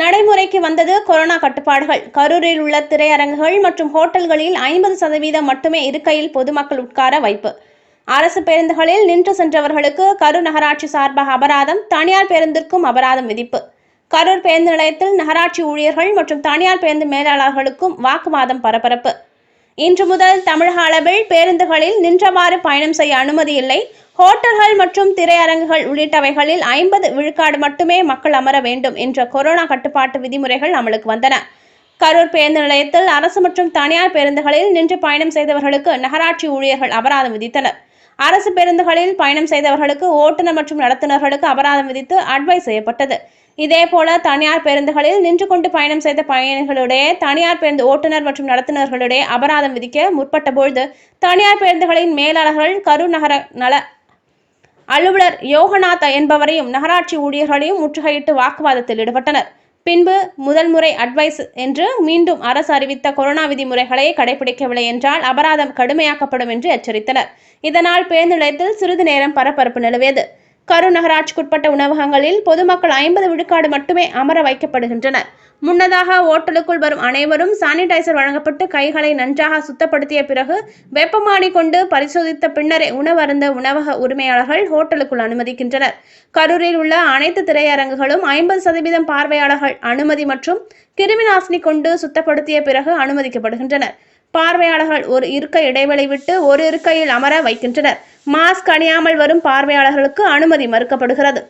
நடைமுறைக்கு வந்தது கொரோனா கட்டுப்பாடுகள். கரூரில் உள்ள திரையரங்குகள் மற்றும் ஹோட்டல்களில் ஐம்பது சதவீதம் மட்டுமே இருக்கையில் பொதுமக்கள் உட்கார வைப்பு. அரசு பேருந்துகளில் நின்று சென்றவர்களுக்கு கரூர் நகராட்சி சார்பாக அபராதம் தனியார் பேருந்திற்கும் அபராதம் விதிப்பு. கரூர் பேருந்து நிலையத்தில் நகராட்சி ஊழியர்கள் மற்றும் தனியார் பேருந்து மேலாளர்களுக்கும் வாக்குவாதம் பரபரப்பு. இன்று முதல் தமிழக அளவில் பேருந்துகளில் நின்றவாறு பயணம் செய்ய அனுமதி இல்லை. ஹோட்டல்கள் மற்றும் திரையரங்குகள் உள்ளிட்டவைகளில் ஐம்பது விழுக்காடு மட்டுமே மக்கள் அமர வேண்டும் என்ற கொரோனா கட்டுப்பாட்டு விதிமுறைகள் அமலுக்கு வந்தன. கரூர் பேருந்து நிலையத்தில் அரசு மற்றும் தனியார் பேருந்துகளில் நின்று பயணம் செய்தவர்களுக்கு நகராட்சி ஊழியர்கள் அபராதம் விதித்தனர். அரசு பேருந்துகளில் பயணம் செய்தவர்களுக்கு ஓட்டுநர் மற்றும் நடத்துனர்களுக்கு அபராதம் விதித்து அட்வைஸ் செய்யப்பட்டது. இதேபோல தனியார் பேருந்துகளில் நின்று கொண்டு பயணம் செய்த பயணிகளுடைய தனியார் பேருந்து ஓட்டுநர் மற்றும் நடத்துனர்களுடைய அபராதம் விதிக்க முற்பட்ட பொழுது தனியார் பேருந்துகளின் மேலாளர்கள் கரூர் நகர நல அலுவலர் யோகநாத் என்பவரையும் நகராட்சி ஊழியர்களையும் முற்றுகையிட்டு வாக்குவாதத்தில் ஈடுபட்டனர். பின்பு முதல் முறை அட்வைஸ் என்று மீண்டும் அரசு அறிவித்த கொரோனா விதிமுறைகளை கடைபிடிக்கவில்லை என்றால் அபராதம் கடுமையாக்கப்படும் என்று எச்சரித்தனர். இதனால் பேருந்து நிலையத்தில் சிறிது நேரம் பரபரப்பு நிலவியது. கரூர் நகராட்சிக்குட்பட்ட உணவகங்களில் பொதுமக்கள் ஐம்பது விழுக்காடு மட்டுமே அமர வைக்கப்படுகின்றனர். முன்னதாக ஓட்டலுக்குள் வரும் அனைவரும் சானிடைசர் வழங்கப்பட்டு கைகளை நன்றாக சுத்தப்படுத்திய பிறகு வெப்பமானி கொண்டு பரிசோதித்த பின்னரே உணவருந்த உணவக உரிமையாளர்கள் ஹோட்டலுக்குள் அனுமதிக்கின்றனர். கரூரில் உள்ள அனைத்து திரையரங்குகளும் ஐம்பது சதவீதம் பார்வையாளர்கள் அனுமதி மற்றும் கிருமிநாசினி கொண்டு சுத்தப்படுத்திய பிறகு அனுமதிக்கப்படுகின்றனர். பார்வையாளர்கள் ஒரு இருக்கை இடைவெளி விட்டு ஒரு இருக்கையில் அமர வைக்கின்றனர். மாஸ்க் அணியாமல் வரும் பார்வையாளர்களுக்கு அனுமதி மறுக்கப்படுகிறது.